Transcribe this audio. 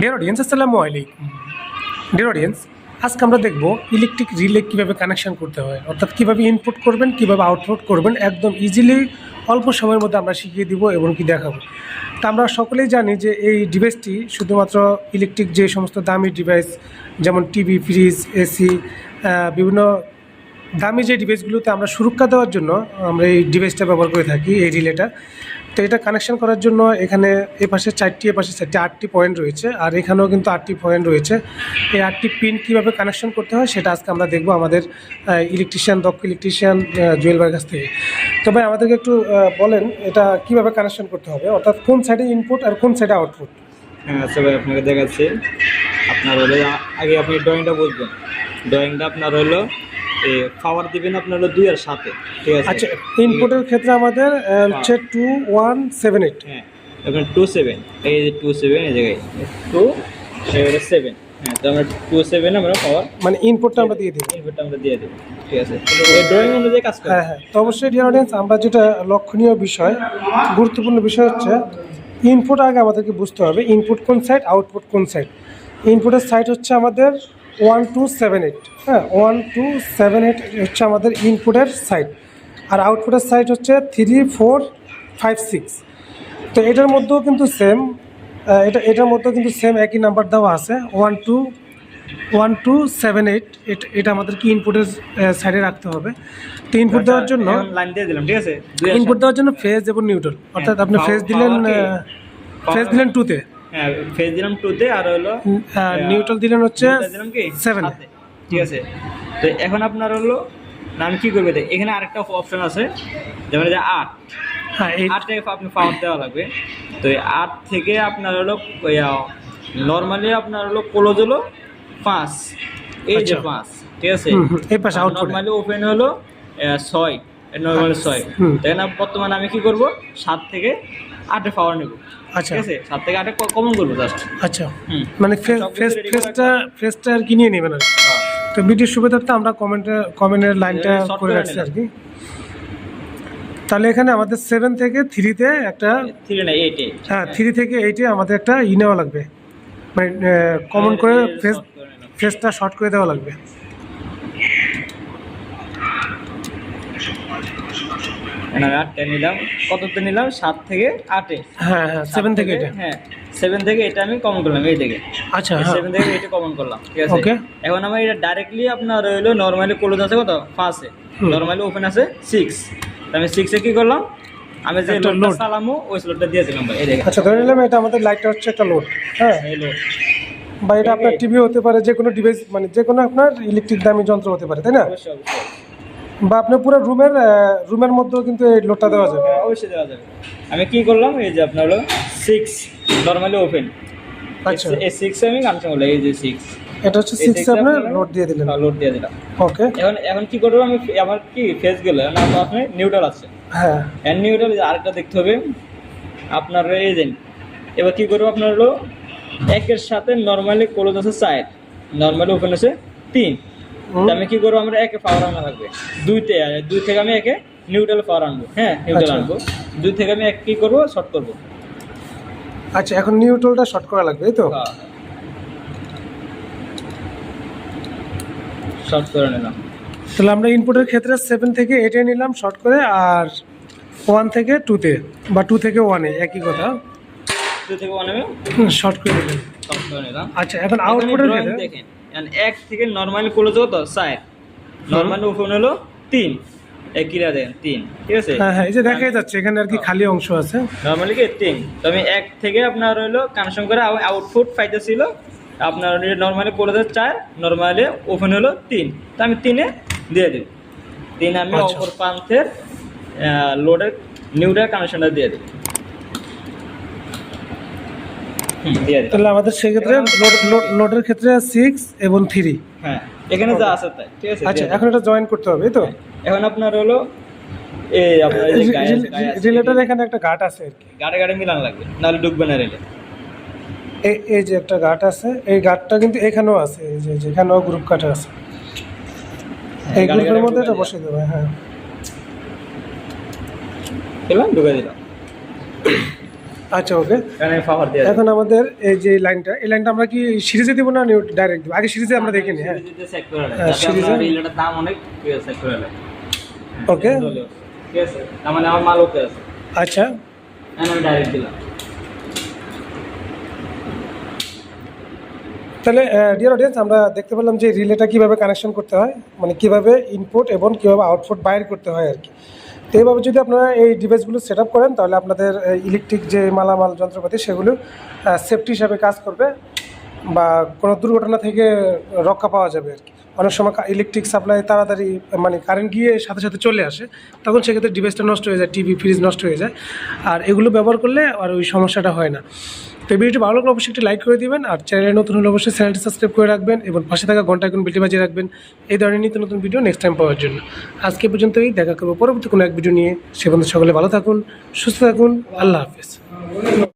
Dear audience আসসালামু আলাইকুম। Dear audience আজকে আমরা দেখব ইলেকট্রিক রিলে কীভাবে কানেকশন করতে হয়, অর্থাৎ কীভাবে ইনপুট করবেন, কীভাবে আউটপুট করবেন, একদম ইজিলি অল্প সময়ের মধ্যে আমরা শিখিয়ে দিব এবং কি দেখাবো। তা আমরা সকলেই জানি যে এই ডিভাইসটি শুধুমাত্র ইলেকট্রিক যে সমস্ত দামি ডিভাইস যেমন টিভি ফ্রিজ এসি বিভিন্ন দামি যে ডিভাইসগুলোতে আমরা সুরক্ষা দেওয়ার জন্য আমরা এই ডিভাইসটা ব্যবহার করে থাকি, এই রিলেটা তো এটা কানেকশন করার জন্য এখানে এ পাশে চারটি, এ পাশে চারটি, আটটি পয়েন্ট রয়েছে। আর এখানেও কিন্তু আটটি পয়েন্ট রয়েছে। এই আটটি পিন কীভাবে কানেকশন করতে হয় সেটা আজকে আমরা দেখব আমাদের ইলেকট্রিশিয়ান দক্ষ ইলেকট্রিশিয়ান জুয়েল ভাইয়ের কাছ থেকে। তো ভাই, আমাদেরকে একটু বলেন এটা কীভাবে কানেকশন করতে হবে? অর্থাৎ কোন সাইডে ইনপুট আর কোন সাইডে আউটপুট হ্যাঁ আচ্ছা ভাই, আপনাকে দেখাচ্ছি। আপনার হলো, আগে আপনি ড্রয়িংটা বুঝবেন। ড্রয়িংটা আপনার হলো পাওয়ার দিবেন আপনার দুই আর সাথে ঠিক আছে? আচ্ছা ইনপুটের ক্ষেত্রে আমাদের হচ্ছে টু ওয়ান সেভেন এইট হ্যাঁ আপনার টু সেভেন এই যে টু সেভেন এই জায়গায় টু সেভেন হ্যাঁ তো আমরা টু সেভেন আমরা পাওয়ার মানে ইনপুটটা আমরা দিয়ে দিই ইনপুটটা আমরা দিয়ে দেবো ঠিক আছে? এই ড্রয়িং অনুযায়ী কাজ হ্যাঁ হ্যাঁ তো অবশ্যই ডিয়ার অডিয়েন্স আমরা যেটা লক্ষণীয় বিষয় গুরুত্বপূর্ণ বিষয় হচ্ছে ইনপুট আগে আমাদেরকে বুঝতে হবে ইনপুট কোন সাইড আউটপুট কোন সাইড ইনপুটের সাইড হচ্ছে আমাদের ওয়ান টু সেভেন এইট হ্যাঁ ওয়ান টু সেভেন এইট হচ্ছে আমাদের ইনপুটের সাইড আর আউটপুটের সাইড হচ্ছে থ্রি ফোর ফাইভ সিক্স তো এটার মধ্যেও কিন্তু সেম এটা এটার মধ্যেও কিন্তু সেম একই নাম্বার দেওয়া আছে one two one two seven eight এটা আমাদেরকে ইনপুটের সাইডে রাখতে হবে। তো ইনপুট দেওয়ার জন্য লাইন দিয়ে দিলাম ঠিক আছে? ইনপুট দেওয়ার জন্য ফেজ এবং নিউট্রাল অর্থাৎ আপনি ফেজ দিলেন ফেজ দিলেন টুতে হ্যাঁ ফেজ দিলাম টুতে আর হলো নিউট্রাল দিলেন হচ্ছে দিলাম কি? সেভেন। ঠিক আছে। তো এখন আপনার হলো না আমি কি করবে এখানে আরেকটা অপশন আছে যেমন যে আট। হ্যাঁ আটে আপনি পাওয়ার দেওয়া লাগবে। তো এই আট থেকে আপনার হলো নর্মালি আপনার হলো ক্লোজ হলো পাঁচ। এই যে আচ্ছা। পাঁচ ঠিক আছে? এই পাশে নর্মালি ওপেন হলো ছয় নর্মালি ছয়। হুম। তাই না? বর্তমানে আমি কি করব সাত থেকে আটে পাওয়ার নেব। আচ্ছা। ঠিক আছে? সাত থেকে আটে কমন করব জাস্ট আচ্ছা। মানে ফেস ফেসটা ফেসটা আর কি নিয়ে নেবেন আর কি। তো ভিডিওর সুবিধার্থে আমরা কমেন্টে কমেন্টের লাইনটা করে রাখছি আর কি। তাহলে এখানে আমাদের সেভেন থেকে থ্রিতে একটা হ্যাঁ থ্রি থেকে এইটে আমাদের একটা ই নেওয়া লাগবে। মানে কমন করে ফেস ফেসটা শর্ট করে দেওয়া লাগবে। এনার আটটা নিলাম। কততে নিলাম? সাত থেকে আটে। হ্যাঁ হ্যাঁ সেভেন থেকে এটা হ্যাঁ সেভেন থেকে এটা আমি কমন করলাম এই থেকে আচ্ছা হ্যাঁ। সেভেন থেকে এটা কমন করলাম ঠিক আছে? Okay. এখন আমার এটা ডাইরেক্টলি আপনার হইল নর্মালি ক্লোজ আছে কত? হুম। নর্মালি ওপেন আছে সিক্স আমি সিক্সে কি করলাম? আমি যে লোডটা load। ওই লোডটা দিয়ে দিলাম ভাই এই আচ্ছা ধরে নিলাম এটা আমাদের লাইটটা হচ্ছে একটা লোড হ্যাঁ। এই লোড বা এটা আপনার টিভি হতে পারে যে কোনো ডিভাইস মানে যে কোনো আপনার ইলেকট্রিক দামি যন্ত্র হতে পারে তাই না? অবশ্যই অবশ্যই। বা আপনার পুরো রুমের রুমের মধ্যেও কিন্তু এই লোডটা দেওয়া যাবে? হ্যাঁ, অবশ্যই দেওয়া যাবে। আমি কি করলাম এই যে আপনার হলো সিক্স নর্মালি ওপেন আচ্ছা। এই সিক্সে আমি করলাম এই যে সিক্স এটা হচ্ছে সিক্স লোড দিয়ে দিলেন। লোড দিয়ে দিলাম। ওকে এখন এখন কি করব আমি আমার কি ফেস গেল না আপনি নিউট্রাল আছে। হ্যাঁ। এন্ড নিউট্রাল আরেকটা দেখতে হবে। আপনার এজেন্ট এবার কি করব আপনার হলো একের সাথে নর্মালি ক্লোজ আছে চার। নর্মালি ওপেন আছে তিন। আমি কি করব? আমরা একে পাওয়ার আনা লাগবে। দুইতে দুই থেকে আমি একে নিউট্রাল পাওয়ার আনব। হ্যাঁ নিউট্রাল আচ্ছা। আনব। দুই থেকে আমি এক কি করব? শর্ট করব। আচ্ছা এখন নিউট্রালটা শর্ট করা লাগবে তো? শর্ট করে নিলাম। তাহলে আমরা ইনপুটের ক্ষেত্রে সেভেন থেকে এইটে নিলাম শর্ট করে আর ওয়ান থেকে টুতে বা টু থেকে ওয়ানে একই কথা। দুই থেকে ওয়ান শর্ট করে নিলাম। আচ্ছা এখন আউটপুটের ক্ষেত্রে দেখেন। এক থেকে নর্মালি ক্লোজ কত? চার। নর্মালি ওপেন হলো তিন। একই দেখেন তিন। ঠিক আছে? হ্যাঁ হ্যাঁ এই যে দেখাই যাচ্ছে এখানে আর কি খালি অংশ আছে। নর্মালি কি তিন? তো আমি এক থেকে আপনার হলো কানেকশন করে আউটপুট পাইতেছিল। আপনার নর্মালি করে চার নর্মালি ওপেন হলো তিন। তো আমি তিনে দিয়ে দিই তিন আমি। অপর প্রান্তের লোডের নিউডার কানেকশনটা দিয়ে দিই হুম, দিয়ে দিই তাহলে আমাদের সেক্ষেত্রে লোডের ক্ষেত্রে সিক্স এবং থ্রি হ্যাঁ এখানে যা আছে তাই ঠিক আছে? আচ্ছা এখন এটা জয়েন করতে হবে এই তো? এখন আপনার হলো এই আপনার এই রিলেটার এখানে একটা গাট আছে আর কি। গাড়ে গাড়ে মিলান লাগবে নাহলে ঢুকবে না রেলে এই এই যে একটা গাট আছে এই গাটটা কিন্তু এখানেও আছে এই যে যেখানেও গ্রুপ কাটা আছে। এই গাড়ে গ্রুপের মধ্যে এটা বসিয়ে দেবে হ্যাঁ। দিলাম ঢুকে দিলাম। আচ্ছা ওকে এখানে এখন আমাদের এই যে লাইনটা এই লাইনটা আমরা কি সিরিজে দিব না ডাইরেক্ট দিব? আগে সিরিজে আমরা হ্যাঁ। করে নেয়। হ্যাঁ, সিরিজে- দাম অনেক ওকে তার মানে আমার মাল ওকে আছে। আচ্ছা। আমি ডাইরেক্ট দিলাম। তাহলে ডিয়ার অডিয়েন্স আমরা দেখতে পেলাম যে রিলেটা কীভাবে কানেকশন করতে হয় মানে কীভাবে ইনপুট এবং কীভাবে আউটপুট বাইর করতে হয় আর কি। তো এইভাবে যদি আপনারা এই ডিভাইসগুলো সেট করেন, তাহলে আপনাদের ইলেকট্রিক যে মালামাল, যন্ত্রপাতি, সেগুলো সেফটি হিসাবে কাজ করবে বা কোনো দুর্ঘটনা থেকে রক্ষা পাওয়া যাবে আর কি। অনেক সময় ইলেকট্রিক সাপ্লাই তাড়াতাড়ি মানে কারেন্ট গিয়ে সাথে সাথে চলে আসে, তখন সেক্ষেত্রে ডিভাইসটা নষ্ট হয়ে যায় টিভি ফ্রিজ নষ্ট হয়ে যায়। আর এগুলো ব্যবহার করলে আর ওই সমস্যাটা হয় না। তো ভিডিওটি ভালো লাগলে অবশ্যই একটি লাইক করে দিবেন, আর চ্যানেলে নতুন হলে অবশ্যই চ্যানেলটি সাবস্ক্রাইব করে রাখবেন, এবং পাশে থাকা ঘণ্টা এখন বেলটি বাজিয়ে রাখবেন। এই ধরনের নিত্য নতুন ভিডিও নেক্সট টাইম পাওয়ার জন্য। আজকে পর্যন্তই, দেখা করব পরবর্তী কোনো এক ভিডিও নিয়ে। সে পর্যন্ত সকলে ভালো থাকুন, সুস্থ থাকুন, আল্লাহ হাফেজ।